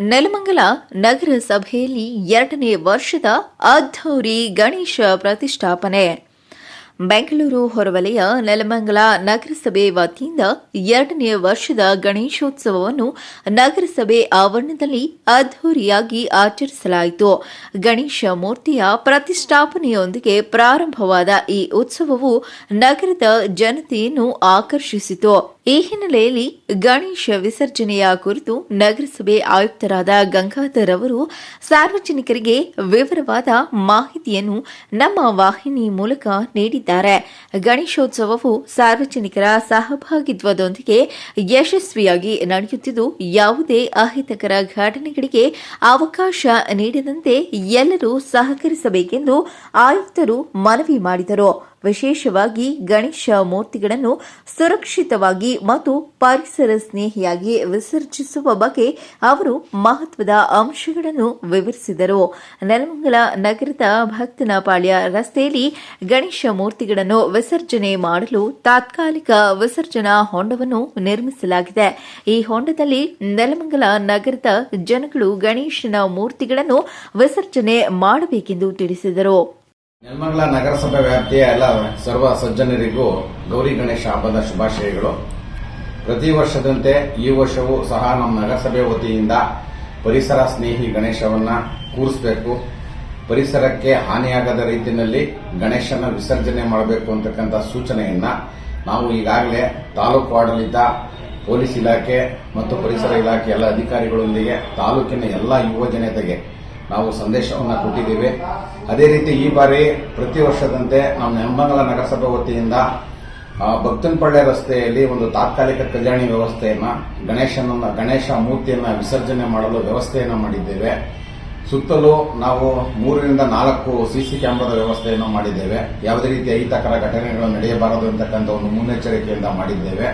ನೆಲಮಂಗಲ ನಗರಸಭೆಯಲ್ಲಿ ಎರಡನೇ ವರ್ಷದ ಅದ್ಧೂರಿ ಗಣೇಶ ಪ್ರತಿಷ್ಠಾಪನೆ. ಬೆಂಗಳೂರು ಹೊರವಲಯ ನೆಲಮಂಗಲ ನಗರಸಭೆ ವತಿಯಿಂದ ಎರಡನೇ ವರ್ಷದ ಗಣೇಶೋತ್ಸವವನ್ನು ನಗರಸಭೆ ಆವರಣದಲ್ಲಿ ಅದ್ಧೂರಿಯಾಗಿ ಆಚರಿಸಲಾಯಿತು. ಗಣೇಶ ಮೂರ್ತಿಯ ಪ್ರತಿಷ್ಠಾಪನೆಯೊಂದಿಗೆ ಪ್ರಾರಂಭವಾದ ಈ ಉತ್ಸವವು ನಗರದ ಜನತೆಯನ್ನು ಆಕರ್ಷಿಸಿತು. ಈ ಹಿನ್ನೆಲೆಯಲ್ಲಿ ಗಣೇಶ ವಿಸರ್ಜನೆಯ ಕುರಿತು ನಗರಸಭೆ ಆಯುಕ್ತರಾದ ಗಂಗಾಧರ್ ಅವರು ಸಾರ್ವಜನಿಕರಿಗೆ ವಿವರವಾದ ಮಾಹಿತಿಯನ್ನು ನಮ್ಮ ವಾಹಿನಿ ಮೂಲಕ ನೀಡಿದ್ದಾರೆ. ಗಣೇಶೋತ್ಸವವು ಸಾರ್ವಜನಿಕರ ಸಹಭಾಗಿತ್ವದೊಂದಿಗೆ ಯಶಸ್ವಿಯಾಗಿ ನಡೆಯುತ್ತಿದ್ದು, ಯಾವುದೇ ಅಹಿತಕರ ಘಟನೆಗಳಿಗೆ ಅವಕಾಶ ನೀಡದಂತೆ ಎಲ್ಲರೂ ಸಹಕರಿಸಬೇಕೆಂದು ಆಯುಕ್ತರು ಮನವಿ ಮಾಡಿದರು. ವಿಶೇಷವಾಗಿ ಗಣೇಶ ಮೂರ್ತಿಗಳನ್ನು ಸುರಕ್ಷಿತವಾಗಿ ಮತ್ತು ಪರಿಸರ ಸ್ನೇಹಿಯಾಗಿ ವಿಸರ್ಜಿಸುವ ಬಗ್ಗೆ ಅವರು ಮಹತ್ವದ ಅಂಶಗಳನ್ನು ವಿವರಿಸಿದರು. ನೆಲಮಂಗಲ ನಗರದ ಭಕ್ತನಪಾಳ್ಯ ರಸ್ತೆಯಲ್ಲಿ ಗಣೇಶ ಮೂರ್ತಿಗಳನ್ನು ವಿಸರ್ಜನೆ ಮಾಡಲು ತಾತ್ಕಾಲಿಕ ವಿಸರ್ಜನಾ ಹೊಂಡವನ್ನು ನಿರ್ಮಿಸಲಾಗಿದೆ. ಈ ಹೊಂಡದಲ್ಲಿ ನೆಲಮಂಗಲ ನಗರದ ಜನಗಳು ಗಣೇಶನ ಮೂರ್ತಿಗಳನ್ನು ವಿಸರ್ಜನೆ ಮಾಡಬೇಕೆಂದು ತಿಳಿಸಿದರು. ನೆಲಮಂಗಲ ನಗರಸಭೆ ವ್ಯಾಪ್ತಿಯ ಎಲ್ಲ ಸರ್ವ ಸಜ್ಜನರಿಗೂ ಗೌರಿ ಗಣೇಶ ಹಬ್ಬದ ಶುಭಾಶಯಗಳು. ಪ್ರತಿ ವರ್ಷದಂತೆ ಈ ವರ್ಷವೂ ಸಹ ನಮ್ಮ ನಗರಸಭೆ ವತಿಯಿಂದ ಪರಿಸರ ಸ್ನೇಹಿ ಗಣೇಶವನ್ನ ಕೂರಿಸಬೇಕು. ಪರಿಸರಕ್ಕೆ ಹಾನಿಯಾಗದ ರೀತಿಯಲ್ಲಿ ಗಣೇಶನ ವಿಸರ್ಜನೆ ಮಾಡಬೇಕು ಅಂತಕ್ಕಂಥ ಸೂಚನೆಯನ್ನ ನಾವು ಈಗಾಗಲೇ ತಾಲೂಕು ಆಡಳಿತ, ಪೊಲೀಸ್ ಇಲಾಖೆ ಮತ್ತು ಪರಿಸರ ಇಲಾಖೆ ಎಲ್ಲ ಅಧಿಕಾರಿಗಳೊಂದಿಗೆ ತಾಲೂಕಿನ ಎಲ್ಲ ಯುವ ಜನತೆಗೆ ನಾವು ಸಂದೇಶವನ್ನು ಕೊಟ್ಟಿದ್ದೇವೆ. ಅದೇ ರೀತಿ ಈ ಬಾರಿ ಪ್ರತಿ ವರ್ಷದಂತೆ ನಾವು ನೆಂಬಂಗಲ ನಗರಸಭೆ ವತಿಯಿಂದ ಭಕ್ತನಪಳ್ಳೆ ರಸ್ತೆಯಲ್ಲಿ ಒಂದು ತಾತ್ಕಾಲಿಕ ಕಲ್ಯಾಣಿ ವ್ಯವಸ್ಥೆಯನ್ನು, ಗಣೇಶನನ್ನ, ಗಣೇಶ ಮೂರ್ತಿಯನ್ನು ವಿಸರ್ಜನೆ ಮಾಡಲು ವ್ಯವಸ್ಥೆಯನ್ನು ಮಾಡಿದ್ದೇವೆ. ಸುತ್ತಲೂ ನಾವು ಮೂರರಿಂದ ನಾಲ್ಕು ಸಿಸಿ ಕ್ಯಾಮೆರಾದ ವ್ಯವಸ್ಥೆಯನ್ನು ಮಾಡಿದ್ದೇವೆ. ಯಾವುದೇ ರೀತಿ ಅಹಿತಕರ ಘಟನೆಗಳು ನಡೆಯಬಾರದು ಅಂತಕ್ಕಂಥ ಒಂದು ಮುನ್ನೆಚ್ಚರಿಕೆಯಿಂದ ಮಾಡಿದ್ದೇವೆ.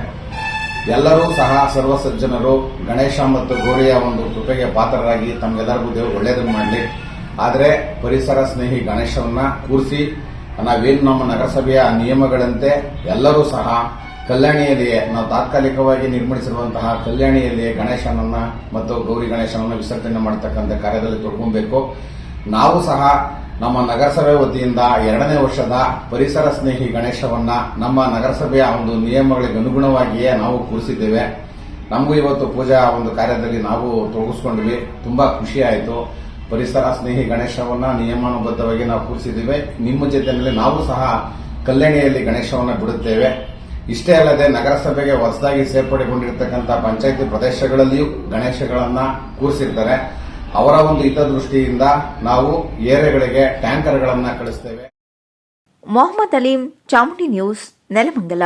ಎಲ್ಲರೂ ಸಹ ಸರ್ವಸಜ್ಜನರು ಗಣೇಶ ಮತ್ತು ಗೌರಿಯ ಒಂದು ಕೃಪೆಗೆ ಪಾತ್ರರಾಗಿ ತಮಗೆಲ್ಲರಿಗೂ ದೇವರು ಒಳ್ಳೆಯದನ್ನು ಮಾಡಲಿ. ಆದರೆ ಪರಿಸರ ಸ್ನೇಹಿ ಗಣೇಶವನ್ನ ಕೂರಿಸಿ, ನಾವೇನು ನಮ್ಮ ನಗರಸಭೆಯ ನಿಯಮಗಳಂತೆ ಎಲ್ಲರೂ ಸಹ ಕಲ್ಯಾಣಿಯಲ್ಲಿಯೇ, ನಾವು ತಾತ್ಕಾಲಿಕವಾಗಿ ನಿರ್ಮಿಸಿರುವಂತಹ ಕಲ್ಯಾಣಿಯಲ್ಲಿಯೇ ಗಣೇಶನನ್ನ ಮತ್ತು ಗೌರಿ ಗಣೇಶನನ್ನ ವಿಸರ್ಜನೆ ಮಾಡತಕ್ಕಂಥ ಕಾರ್ಯದಲ್ಲಿ ತೊಡ್ಕೊಬೇಕು. ನಾವು ಸಹ ನಮ್ಮ ನಗರಸಭೆ ವತಿಯಿಂದ ಎರಡನೇ ವರ್ಷದ ಪರಿಸರ ಸ್ನೇಹಿ ಗಣೇಶವನ್ನ ನಮ್ಮ ನಗರಸಭೆಯ ಒಂದು ನಿಯಮಗಳಿಗೆ ಅನುಗುಣವಾಗಿಯೇ ನಾವು ಕೂರಿಸಿದ್ದೇವೆ. ನಮಗೂ ಇವತ್ತು ಪೂಜಾ ಒಂದು ಕಾರ್ಯದಲ್ಲಿ ನಾವು ತೊಡಗಿಸ್ಕೊಂಡ್ವಿ. ತುಂಬಾ ಖುಷಿ ಆಯಿತು. ಪರಿಸರ ಸ್ನೇಹಿ ಗಣೇಶವನ್ನ ನಿಯಮಾನುಬದ್ಧವಾಗಿ ನಾವು ಕೂರಿಸಿದ್ದೇವೆ. ನಿಮ್ಮ ಜೊತೆಯಲ್ಲಿ ನಾವು ಸಹ ಕಲ್ಯಾಣಿಯಲ್ಲಿ ಗಣೇಶವನ್ನ ಬಿಡುತ್ತೇವೆ. ಇಷ್ಟೇ ಅಲ್ಲದೆ ನಗರಸಭೆಗೆ ಹೊಸದಾಗಿ ಸೇರ್ಪಡೆಗೊಂಡಿರ್ತಕ್ಕಂಥ ಪಂಚಾಯಿತಿ ಪ್ರದೇಶಗಳಲ್ಲಿಯೂ ಗಣೇಶಗಳನ್ನ ಕೂರಿಸಿರ್ತಾರೆ. ಅವರ ಒಂದು ಹಿತದೃಷ್ಟಿಯಿಂದ ನಾವು ಏರಿಯಾಗಳಿಗೆ ಟ್ಯಾಂಕರ್ಗಳನ್ನು ಕಳಿಸ್ತೇವೆ. ಮೊಹಮ್ಮದ್ ಅಲೀಂ ಚಾಮುಂಡಿ ನ್ಯೂಸ್ ನೆಲಮಂಗಲ.